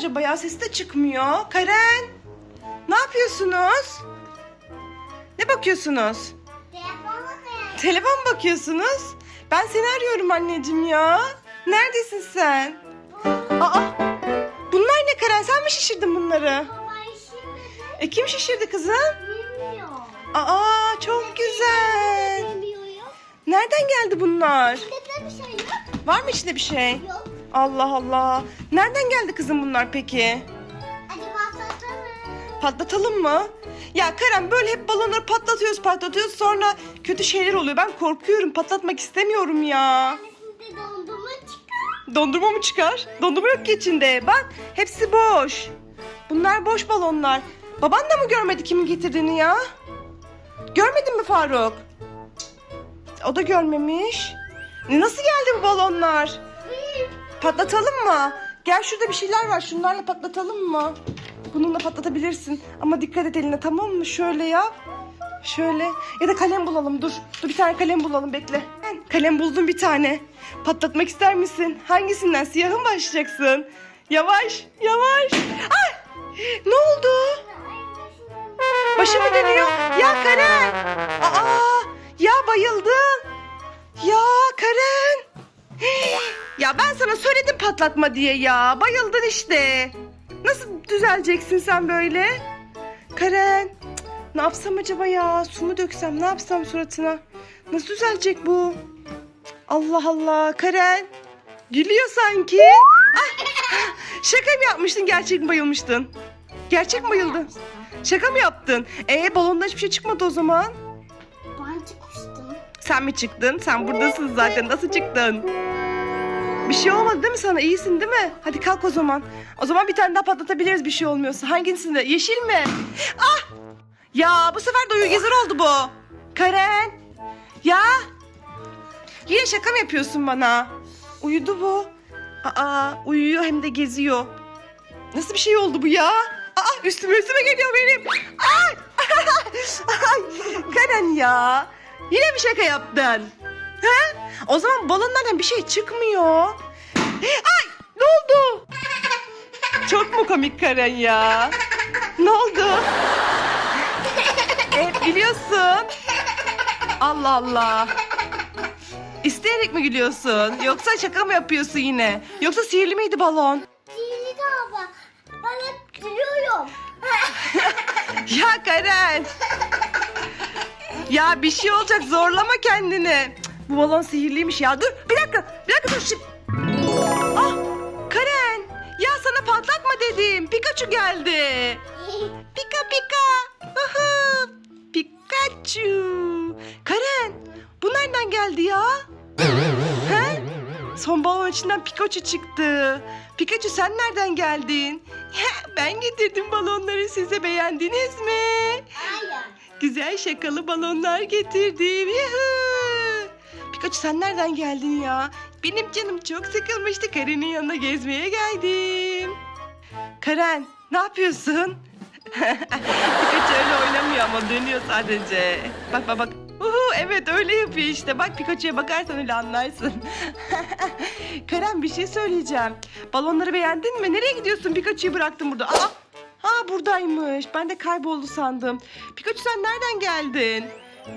acaba ya? Sesi de çıkmıyor. Karen! Ne yapıyorsunuz? Ne bakıyorsunuz? Telefon mu bakıyorsunuz? Ben seni arıyorum anneciğim ya. Neredesin sen? Aa! Bunlar ne Karen? Sen mi şişirdin bunları? E kim şişirdi kızım? Aa çok güzel. Nereden geldi bunlar? Var mı içinde bir şey? Allah Allah. Nereden geldi kızım bunlar peki? Patlatalım mı? Ya Karen böyle hep balonları patlatıyoruz patlatıyoruz sonra kötü şeyler oluyor. Ben korkuyorum patlatmak istemiyorum ya. Dondurma mı çıkar? Dondurma yok ki içinde. Bak hepsi boş. Bunlar boş balonlar. Baban da mı görmedi kimin getirdiğini ya? Görmedin mi Faruk? O da görmemiş. Nasıl geldi bu balonlar? Patlatalım mı? Gel şurada bir şeyler var. Şunlarla patlatalım mı? Bununla patlatabilirsin. Ama dikkat et eline tamam mı? Şöyle yap. Şöyle. Ya da kalem bulalım. Dur. Dur bir tane kalem bulalım. Bekle. Kalem buldum bir tane. Patlatmak ister misin? Hangisinden? Siyahı mı başlayacaksın? Yavaş. Yavaş. Ay! Ne oldu? Başı mı? Ya Karen. Aa! Ya bayıldın. Ya Karen. Ya ben sana söyledim patlatma diye ya. Bayıldın işte. Nasıl düzeleceksin sen böyle? Karen. cık, Ne yapsam acaba ya? Su mu döksem? Ne yapsam suratına? Nasıl düzelecek bu? Cık, Allah Allah. Karen. Gülüyor sanki. Ay, şaka mı yapmıştın? Gerçek mi bayılmıştın? Gerçek mi bayıldın? Şaka mı yaptın? Ee balonda hiçbir şey çıkmadı o zaman. Sen mi çıktın? Sen buradasın zaten. Nasıl çıktın? Bir şey olmadı değil mi sana? İyisin değil mi? Hadi kalk o zaman. O zaman bir tane daha patlatabiliriz bir şey olmuyorsa. Hangisinde? Yeşil mi? Ah! Ya bu sefer de uyu oldu bu. Karen. Ya. Yine şaka mı yapıyorsun bana? Uyudu bu. Aa uyuyor hem de geziyor. Nasıl bir şey oldu bu ya? Aa üstüme üstüme geliyor benim. Ay! Karen ya. Yine bir şaka yaptın. He? O zaman balonlardan bir şey çıkmıyor. Ay! Ne oldu? Çok mu komik Karen ya? Ne oldu? Evet biliyorsun. Allah Allah. İsteyerek mi gülüyorsun? Yoksa şaka mı yapıyorsun yine? Yoksa sihirli miydi balon? Ya Karen. Ya bir şey olacak zorlama kendini. Cık, Bu balon sihirliymiş ya. Dur bir dakika. Bir dakika dur şimdi. Ah Karen. Ya sana patlatma dedim. Pikachu geldi. Pika pika. Pikachu. Karen. Bu nereden geldi ya? He? Son balon içinden Pikachu çıktı. Pikachu sen nereden geldin? Ben getirdim balonları size beğendiniz mi? Güzel şakalı balonlar getirdim. Yuhu. Pikachu sen nereden geldin ya? Benim canım çok sıkılmıştı. Karen'in yanına gezmeye geldim. Karen ne yapıyorsun? Pikachu öyle oynamıyor ama dönüyor sadece. Bak bak bak. Uhu, evet öyle yapıyor işte. Bak Pikachu'ya bakarsan öyle anlarsın. Karen bir şey söyleyeceğim. Balonları beğendin mi? Nereye gidiyorsun? Pikachu'yu bıraktım burada. Aa, ha buradaymış. Ben de kayboldu sandım. Pikachu sen nereden geldin?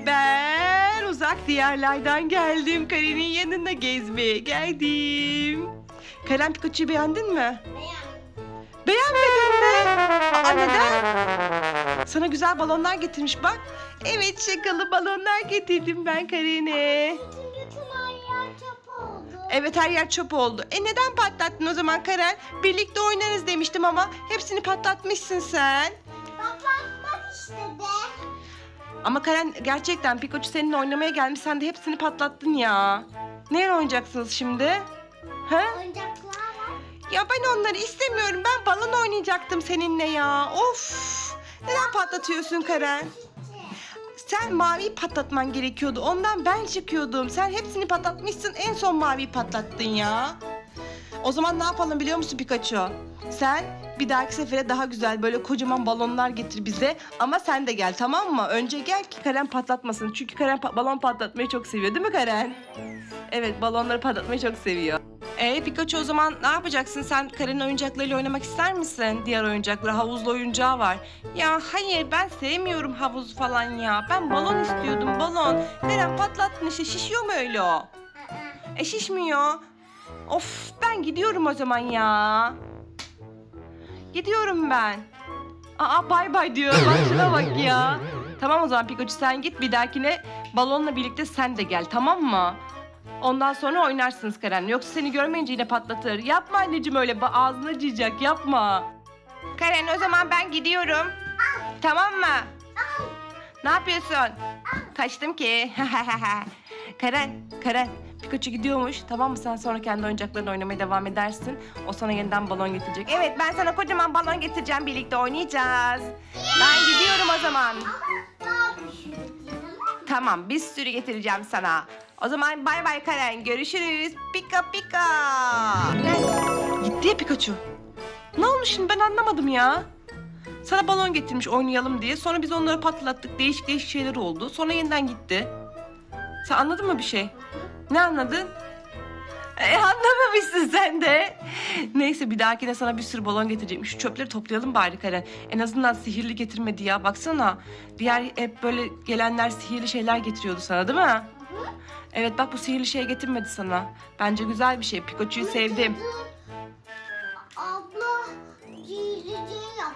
Ben uzak diyarlardan geldim. Karen'in yanına gezmeye geldim. Karen Pikachu'yu beğendin mi? Beğenmedin mi? Aa, neden? Sana güzel balonlar getirmiş bak. Evet şakalı balonlar getirdim ben Karen'e. Evet her yer çöp oldu. E neden patlattın o zaman Karen? Birlikte oynarız demiştim ama hepsini patlatmışsın sen. Ama Karen gerçekten Pikachu seninle oynamaya gelmiş sen de hepsini patlattın ya. Nereye oynayacaksınız şimdi? He? Ya ben onları istemiyorum. Ben balon oynayacaktım seninle ya. Of. Neden patlatıyorsun Karen? Sen maviyi patlatman gerekiyordu. Ondan ben çıkıyordum. Sen hepsini patlatmışsın. En son maviyi patlattın ya. O zaman ne yapalım biliyor musun Pikachu? Sen bir dahaki sefere daha güzel böyle kocaman balonlar getir bize. Ama sen de gel tamam mı? Önce gel ki Karen patlatmasın. Çünkü Karen pa- balon patlatmayı çok seviyor değil mi Karen? Evet balonları patlatmayı çok seviyor. Ee Pikachu o zaman ne yapacaksın? Sen Karen'in oyuncaklarıyla oynamak ister misin? Diğer oyuncakları havuzlu oyuncağı var. Ya hayır ben sevmiyorum havuz falan ya. Ben balon istiyordum balon. Karen patlattın işte şişiyor mu öyle o? E şişmiyor. Of ben gidiyorum o zaman ya. Gidiyorum ben. Aa bay bay diyor. Bak şuna bak ya. Tamam o zaman Pikachu sen git bir dahakine balonla birlikte sen de gel tamam mı? Ondan sonra oynarsınız Karen. Yoksa seni görmeyince yine patlatır. Yapma anneciğim öyle ağzını acıyacak yapma. Karen o zaman ben gidiyorum. Tamam mı? Ne yapıyorsun? Kaçtım ki. Karen, Karen. Pikachu gidiyormuş. Tamam mı? Sen sonra kendi oyuncaklarını oynamaya devam edersin. O sana yeniden balon getirecek. Evet ben sana kocaman balon getireceğim. Birlikte oynayacağız. Ben gidiyorum o zaman. Tamam bir sürü getireceğim sana. O zaman bay bay Karen. Görüşürüz. Pika pika. Gitti ya Pikachu. Ne olmuş şimdi ben anlamadım ya. Sana balon getirmiş oynayalım diye. Sonra biz onları patlattık. Değişik değişik şeyler oldu. Sonra yeniden gitti. Sen anladın mı bir şey? Ne anladın? E, anlamamışsın sen de. Neyse bir dahakine sana bir sürü balon getireceğim. Şu çöpleri toplayalım bari Karen. En azından sihirli getirmedi ya. Baksana. Diğer hep böyle gelenler sihirli şeyler getiriyordu sana değil mi? Evet bak bu sihirli şey getirmedi sana. Bence güzel bir şey. Pikachu'yu sevdim. Abla gizlice yap.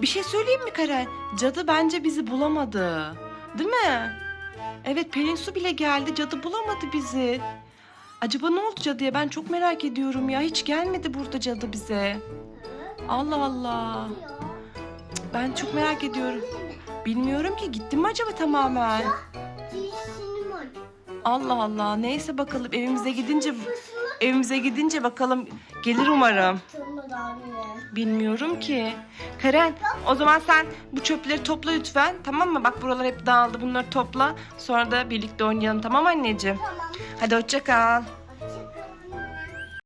Bir şey söyleyeyim mi Karen? Cadı bence bizi bulamadı. Değil mi? Evet Pelin Su bile geldi. Cadı bulamadı bizi. Acaba ne oldu cadıya? Ben çok merak ediyorum ya. Hiç gelmedi burada cadı bize. Allah Allah. Ben çok merak ediyorum. Bilmiyorum ki gitti mi acaba tamamen? Allah Allah. Neyse bakalım evimize gidince evimize gidince bakalım gelir umarım. Anne. Bilmiyorum ki. Karen o zaman sen bu çöpleri topla lütfen. Tamam mı? Bak buralar hep dağıldı. Bunları topla. Sonra da birlikte oynayalım. Tamam anneciğim? Tamam. Hadi hoşça kal.